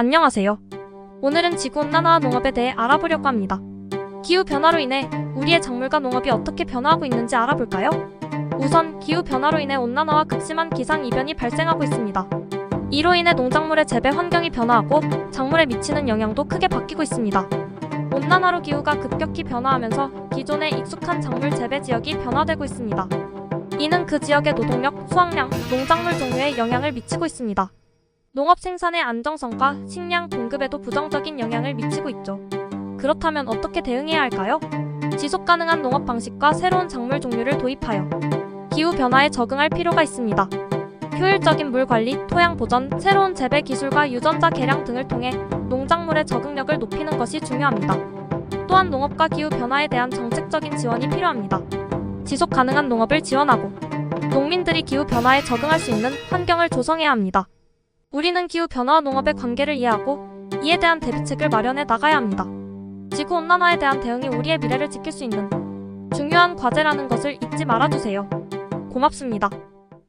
안녕하세요. 오늘은 지구온난화와 농업에 대해 알아보려고 합니다. 기후변화로 인해 우리의 작물과 농업이 어떻게 변화하고 있는지 알아볼까요? 우선 기후변화로 인해 온난화와 극심한 기상이변이 발생하고 있습니다. 이로 인해 농작물의 재배 환경이 변화하고 작물에 미치는 영향도 크게 바뀌고 있습니다. 온난화로 기후가 급격히 변화하면서 기존의 익숙한 작물 재배 지역이 변화되고 있습니다. 이는 그 지역의 노동력, 수확량, 농작물 종류에 영향을 미치고 있습니다. 농업 생산의 안정성과 식량 공급에도 부정적인 영향을 미치고 있죠. 그렇다면 어떻게 대응해야 할까요? 지속 가능한 농업 방식과 새로운 작물 종류를 도입하여 기후 변화에 적응할 필요가 있습니다. 효율적인 물 관리, 토양 보전, 새로운 재배 기술과 유전자 개량 등을 통해 농작물의 적응력을 높이는 것이 중요합니다. 또한 농업과 기후 변화에 대한 정책적인 지원이 필요합니다. 지속 가능한 농업을 지원하고 농민들이 기후 변화에 적응할 수 있는 환경을 조성해야 합니다. 우리는 기후 변화와 농업의 관계를 이해하고 이에 대한 대비책을 마련해 나가야 합니다. 지구 온난화에 대한 대응이 우리의 미래를 지킬 수 있는 중요한 과제라는 것을 잊지 말아주세요. 고맙습니다.